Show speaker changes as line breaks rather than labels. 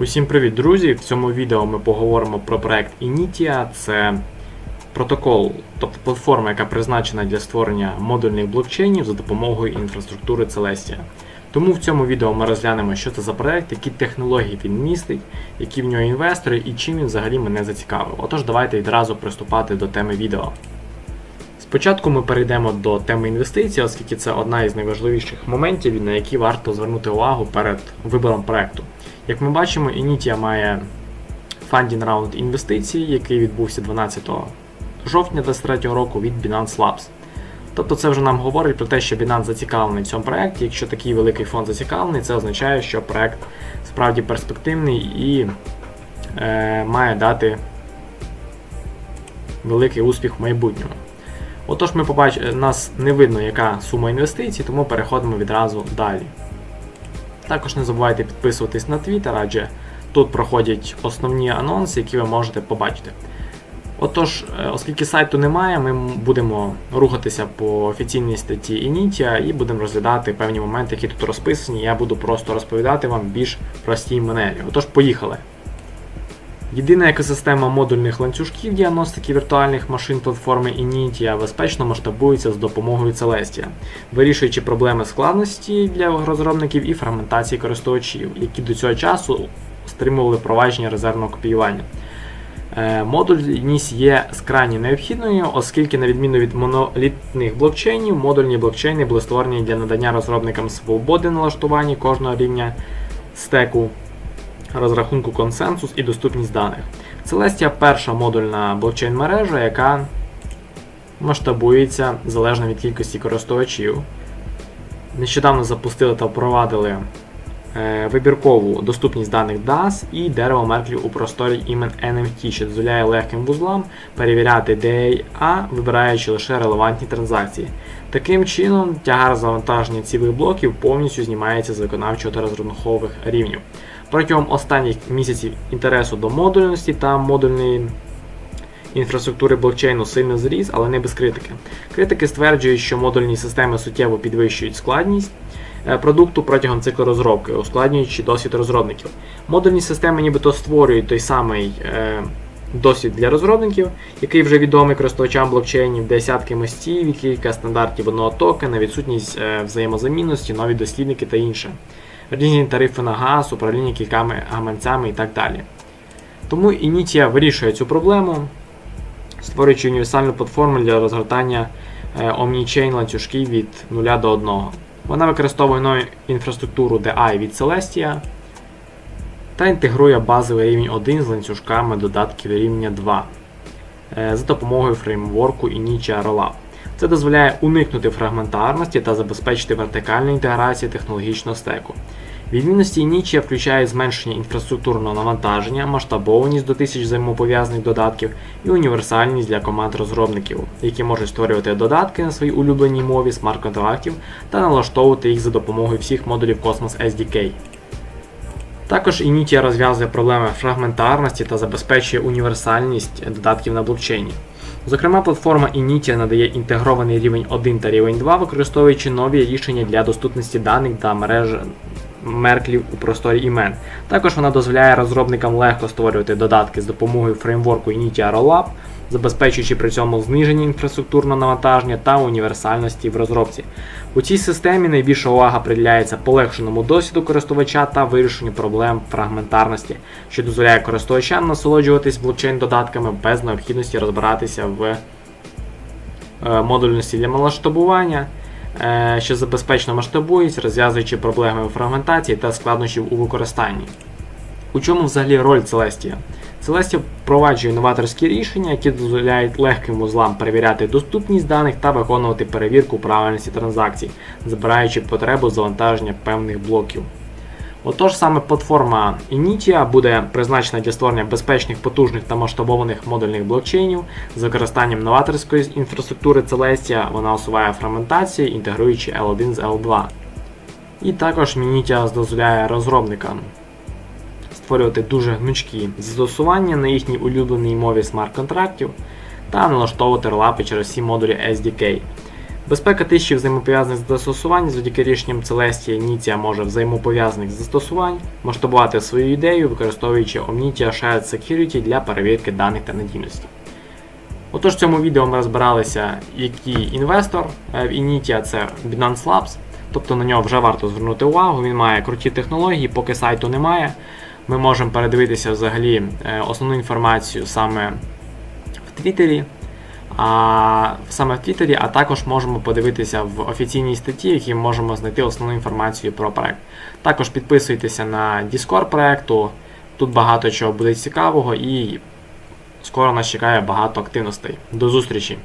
Усім привіт, друзі! В цьому відео ми поговоримо про проект Initia. Це протокол, тобто платформа, яка призначена для створення модульних блокчейнів за допомогою інфраструктури Celestia. Тому в цьому відео ми розглянемо, що це за проект, які технології він містить, які в нього інвестори і чим він взагалі мене зацікавив. Отож, давайте відразу приступати до теми відео. Спочатку ми перейдемо до теми інвестицій, оскільки це одна із найважливіших моментів, на які варто звернути увагу перед вибором проекту. Як ми бачимо, Initia має фандінг раунд інвестицій, який відбувся 12 жовтня 2023 року від Binance Labs. Тобто це вже нам говорить про те, що Binance зацікавлений в цьому проєкті. Якщо такий великий фонд зацікавлений, це означає, що проект справді перспективний і е, має дати великий успіх в майбутньому. Отож, ми побачимо, нас не видно, яка сума інвестицій, тому переходимо відразу далі. Також не забувайте підписуватись на Twitter, адже тут проходять основні анонси, які ви можете побачити. Отож, е, оскільки сайту немає, ми будемо рухатися по офіційній статті Initia і будемо розглядати певні моменти, які тут розписані. Я буду просто розповідати вам більш простій манері. Отож, поїхали. Єдина екосистема модульних ланцюжків діагностики віртуальних машин платформи Initia безпечно масштабується з допомогою Celestia, вирішуючи проблеми складності для розробників і фрагментації користувачів, які до цього часу стримували провадження резервного копіювання. Е, Модульність є скрайні необхідною, оскільки, на відміну від монолітних блокчейнів, модульні блокчейни були створені для надання розробникам свободи налаштування кожного рівня стеку розрахунку консенсус і доступність даних. Celestia перша модульна блокчейн-мережа, яка масштабується залежно від кількості користувачів. Нещодавно запустили та впровадили е, вибіркову доступність даних DAS і дерево Мерклів у просторі імен NFT, що дозволяє легким вузлам перевіряти DAA, вибираючи лише релевантні транзакції. Таким чином, тягар завантаження цілих блоків повністю знімається з виконавчого та розрахункових рівнів. Протягом останніх місяців інтересу до модульності та модульної інфраструктури блокчейну сильно зріс, але не без критики. Критики стверджують, що модульні системи суттєво підвищують складність е, продукту протягом циклу розробки, ускладнюючи досвід розробників. Модульні системи нібито створюють той самий е, досвід для розробників, який вже відомий користувачам блокчейнів, десятки мостів, кілька стандартів одного токена, відсутність е, взаємозамінності, нові дослідники та інше. Різні тарифи на газ, управління кільками гаманцями і так далі. Тому Initia вирішує цю проблему, створюючи універсальну платформу для розгортання е, Omnichain ланцюжків від 0 до 1. Вона використовує нову інфраструктуру DI від Celestia та інтегрує базовий рівень 1 з ланцюжками додатків рівня 2 е, за допомогою фреймворку Initia Rollup. Це дозволяє уникнути фрагментарності та забезпечити вертикальну інтеграцію технологічного стеку. Відмінності Initia включають зменшення інфраструктурного навантаження, масштабованість до тисяч взаємопов'язаних додатків і універсальність для команд розробників, які можуть створювати додатки на своїй улюбленій мові смарт-контрактів та налаштовувати їх за допомогою всіх модулів Cosmos SDK. Також Initia розв'язує проблеми фрагментарності та забезпечує універсальність додатків на блокчейні. Зокрема, платформа Initia надає інтегрований рівень 1 та рівень 2, використовуючи нові рішення для доступності даних та мереж мерклів у просторі імен. Також вона дозволяє розробникам легко створювати додатки з допомогою фреймворку Initia Rollup, забезпечуючи при цьому зниження інфраструктурного навантаження та універсальності в розробці. У цій системі найбільша увага приділяється полегшеному досвіду користувача та вирішенню проблем фрагментарності, що дозволяє користувачам насолоджуватись блокчейн-додатками без необхідності розбиратися в е, модульності для масштабування, е, що забезпечно масштабується, розв'язуючи проблеми фрагментації та складнощів у використанні. У чому взагалі роль Celestia? Celestia впроваджує новаторські рішення, які дозволяють легким вузлам перевіряти доступність даних та виконувати перевірку правильності транзакцій, збираючи потребу завантаження певних блоків. Отож, саме платформа Initia буде призначена для створення безпечних, потужних та масштабованих модульних блокчейнів з використанням новаторської інфраструктури Celestia. Вона усуває фрагментацію, інтегруючи L1 з L2. І також Initia дозволяє розробникам створювати дуже гнучкі застосування на їхній улюбленій мові смарт-контрактів та налаштовувати релапи через всі модулі SDK. Безпека тисячі взаємопов'язаних застосувань завдяки рішенням Celestia Nitia може взаємопов'язаних застосувань масштабувати свою ідею, використовуючи Omnitia Shared Security для перевірки даних та надійності. Отож, в цьому відео ми розбиралися, який інвестор е, в Initia це Binance Labs, тобто на нього вже варто звернути увагу. Він має круті технології, поки сайту немає. Ми можемо передивитися взагалі е, основну інформацію саме в Твіттері, а саме в Твіттері, а також можемо подивитися в офіційній статті, в якій можемо знайти основну інформацію про проект. Також підписуйтеся на Discord проекту, тут багато чого буде цікавого і скоро нас чекає багато активностей. До зустрічі!